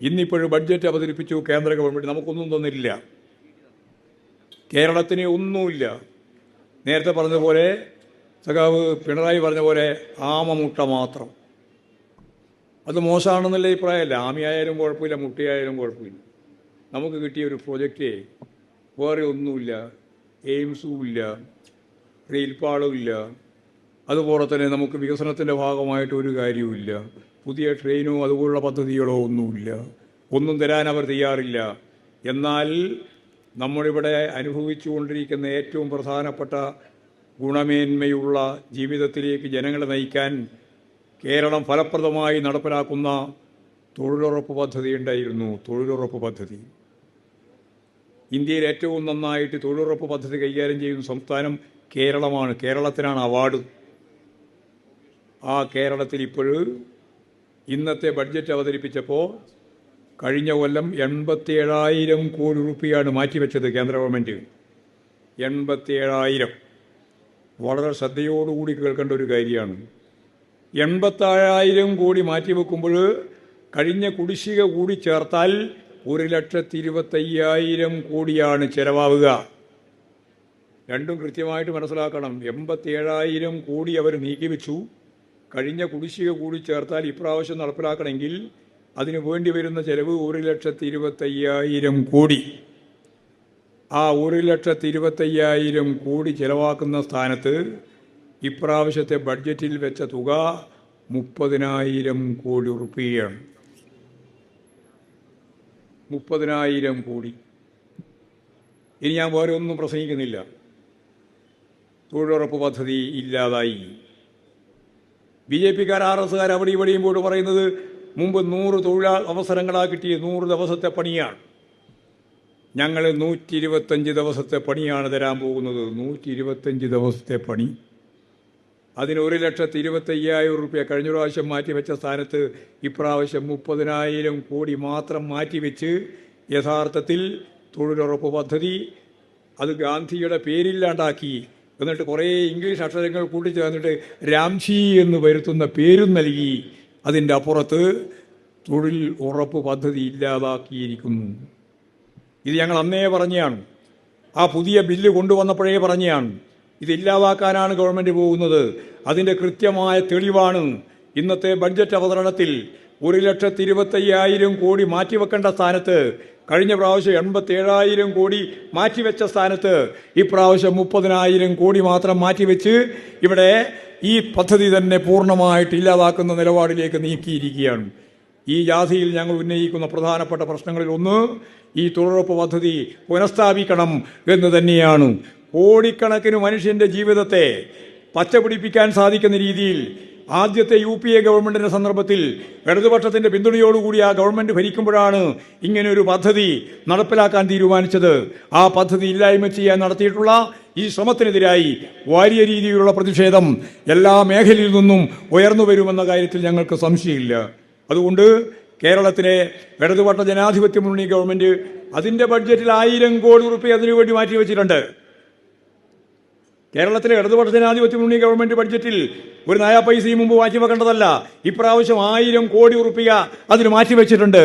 ഇന്നിപ്പോഴും budget അവതരിപ്പിച്ചു കേന്ദ്ര government നമുക്കൊന്നും തന്നില്ല കേരളത്തിന് ഒന്നുമില്ല. നേരത്തെ പറഞ്ഞതുപോലെ സഖാവ് പിണറായി പറഞ്ഞ പോലെ ആമമുട്ട മാത്രം. അത് മോശമാണെന്നുള്ള അഭിപ്രായമല്ല. ആമയായാലും കുഴപ്പമില്ല മുട്ടയായാലും കുഴപ്പമില്ല. നമുക്ക് കിട്ടിയ ഒരു പ്രോജക്റ്റ് വേറെ ഒന്നുമില്ല. എയിംസും ഇല്ല റെയിൽപാളും ഇല്ല അതുപോലെ തന്നെ നമുക്ക് വികസനത്തിന്റെ ഭാഗമായിട്ട് ഒരു കാര്യവുമില്ല. പുതിയ ട്രെയിനോ അതുപോലുള്ള പദ്ധതികളോ ഒന്നുമില്ല. ഒന്നും തരാൻ അവർ തയ്യാറില്ല. എന്നാൽ നമ്മളിവിടെ അനുഭവിച്ചുകൊണ്ടിരിക്കുന്ന ഏറ്റവും പ്രധാനപ്പെട്ട ഗുണമേന്മയുള്ള ജീവിതത്തിലേക്ക് ജനങ്ങളെ നയിക്കാൻ കേരളം ഫലപ്രദമായി നടപ്പിലാക്കുന്ന തൊഴിലുറപ്പ് പദ്ധതി ഉണ്ടായിരുന്നു. തൊഴിലുറപ്പ് പദ്ധതി. ഇന്ത്യയിൽ ഏറ്റവും നന്നായിട്ട് തൊഴിലുറപ്പ് പദ്ധതി കൈകാര്യം ചെയ്യുന്ന സംസ്ഥാനം കേരളമാണ്. കേരളത്തിനാണ് അവാർഡ്. ആ കേരളത്തിൽ ഇപ്പോൾ ഇന്നത്തെ ബഡ്ജറ്റ് അവതരിപ്പിച്ചപ്പോൾ കഴിഞ്ഞ കൊല്ലം എൺപത്തിയേഴായിരം കോടി രൂപയാണ് മാറ്റിവെച്ചത് കേന്ദ്ര ഗവൺമെന്റ്. എൺപത്തിയേഴായിരം. വളരെ ശ്രദ്ധയോടുകൂടി കേൾക്കേണ്ട ഒരു കാര്യമാണ്. എൺപത്താറായിരം കോടി മാറ്റിവെക്കുമ്പോൾ കഴിഞ്ഞ കുടിശ്ശിക കൂടി ചേർത്താൽ ഒരു ലക്ഷത്തി ഇരുപത്തയ്യായിരം കോടിയാണ് ചിലവാവുക. രണ്ടും കൃത്യമായിട്ട് മനസ്സിലാക്കണം. എൺപത്തി ഏഴായിരം കോടി അവർ നീക്കിവെച്ചു. കഴിഞ്ഞ കുടിശ്ശിക കൂടി ചേർത്താൽ ഇപ്രാവശ്യം നടപ്പിലാക്കണമെങ്കിൽ അതിനു വേണ്ടി വരുന്ന ചെലവ് ഒരു ലക്ഷത്തി ഇരുപത്തയ്യായിരം കോടി. ആ ഒരു ലക്ഷത്തി ഇരുപത്തയ്യായിരം കോടി ചിലവാക്കുന്ന സ്ഥാനത്ത് ഇപ്രാവശ്യത്തെ ബഡ്ജറ്റിൽ വെച്ച തുക മുപ്പതിനായിരം കോടി റുപ്യയാണ് മുപ്പതിനായിരം കോടി. ഇനി ഞാൻ വേറെ ഒന്നും പ്രസംഗിക്കുന്നില്ല. തൊഴിലുറപ്പ് പദ്ധതി ഇല്ലാതായി. ബി ജെ പിക്കാർ ആർ എസ്സുകാർ അവിടെ ഇവിടെയും പോയിട്ട് പറയുന്നത് മുമ്പ് നൂറ് തൊഴിൽ അവസരങ്ങളാണ് കിട്ടിയ നൂറ് ദിവസത്തെ പണിയാണ്. ഞങ്ങൾ നൂറ്റി ഇരുപത്തഞ്ച് ദിവസത്തെ പണിയാണ് തരാൻ പോകുന്നത്. നൂറ്റി ഇരുപത്തഞ്ച് ദിവസത്തെ പണി. അതിന് ഒരു ലക്ഷത്തി ഇരുപത്തയ്യായിരം റുപ്യ കഴിഞ്ഞ പ്രാവശ്യം മാറ്റിവെച്ച സ്ഥാനത്ത് ഇപ്രാവശ്യം മുപ്പതിനായിരം കോടി മാത്രം മാറ്റിവെച്ച് യഥാർത്ഥത്തിൽ തൊഴിലുറപ്പ് പദ്ധതി അത് ഗാന്ധിയുടെ പേരില്ലാണ്ടാക്കി എന്നിട്ട് കുറേ ഇംഗ്ലീഷ് അക്ഷരങ്ങൾ കൂട്ടിച്ചേർന്നിട്ട് രാംജി എന്ന് വരുത്തുന്ന പേരും നൽകി. അതിന്റെ അപ്പുറത്ത് തൊഴിൽ ഉറപ്പ് പദ്ധതി ഇല്ലാതാക്കിയിരിക്കുന്നു. ഇത് ഞങ്ങൾ അന്നേ പറഞ്ഞതാണ് ആ പുതിയ ബില്ല് കൊണ്ടുവന്നപ്പോഴേ പറഞ്ഞതാണ് ഇത് ഗവൺമെന്റ് പോകുന്നത്. അതിന്റെ കൃത്യമായ തെളിവാണ്. ഇന്നത്തെ ബഡ്ജറ്റ് അവതരണത്തിൽ ഒരു ലക്ഷത്തി ഇരുപത്തയ്യായിരം കോടി മാറ്റിവെക്കേണ്ട സ്ഥാനത്ത് കഴിഞ്ഞ പ്രാവശ്യം എൺപത്തേഴായിരം കോടി മാറ്റിവെച്ച സ്ഥാനത്ത് ഇപ്രാവശ്യം മുപ്പതിനായിരം കോടി മാത്രം മാറ്റിവെച്ച് ഇവിടെ ഈ പദ്ധതി തന്നെ പൂർണമായിട്ട് ഇല്ലാതാക്കുന്ന നിലപാടിലേക്ക് നീക്കിയിരിക്കുകയാണ്. ഈ ജാഥയിൽ ഞങ്ങൾ ഉന്നയിക്കുന്ന പ്രധാനപ്പെട്ട പ്രശ്നങ്ങളിൽ ഒന്ന് ഈ തൊഴിലുറപ്പ് പദ്ധതി പുനഃസ്ഥാപിക്കണം എന്ന് തന്നെയാണ്. കോടിക്കണക്കിന് മനുഷ്യന്റെ ജീവിതത്തെ പച്ചപിടിപ്പിക്കാൻ സാധിക്കുന്ന രീതിയിൽ ആദ്യത്തെ യു പി എ ഗവൺമെന്റിന്റെ സന്ദർഭത്തിൽ ഇടതുപക്ഷത്തിന്റെ പിന്തുണയോടുകൂടി ആ ഗവൺമെന്റ് ഭരിക്കുമ്പോഴാണ് ഇങ്ങനെ ഒരു പദ്ധതി നടപ്പിലാക്കാൻ തീരുമാനിച്ചത്. ആ പദ്ധതി ഇല്ലായ്മ ചെയ്യാൻ നടത്തിയിട്ടുള്ള ഈ ശ്രമത്തിനെതിരായി വലിയ രീതിയിലുള്ള പ്രതിഷേധം എല്ലാ മേഖലയിൽ നിന്നും ഉയർന്നു വരുമെന്ന കാര്യത്തിൽ ഞങ്ങൾക്ക് സംശയമില്ല. അതുകൊണ്ട് കേരളത്തിലെ ഇടതുപക്ഷ ജനാധിപത്യ മുന്നണി ഗവൺമെന്റ് അതിന്റെ ബഡ്ജറ്റിൽ ആയിരം കോടി റുപ്യ അതിനുവേണ്ടി മാറ്റിവെച്ചിട്ടുണ്ട്. കേരളത്തിലെ ഇടതുപക്ഷ ജനാധിപത്യ മുന്നണി ഗവൺമെന്റ് ബഡ്ജറ്റിൽ ഒരു നയാ പൈസയും മുമ്പ് മാറ്റിവെക്കേണ്ടതല്ല. ഇപ്രാവശ്യം ആയിരം കോടി ഉറുപ്പിക അതിന് മാറ്റിവെച്ചിട്ടുണ്ട്.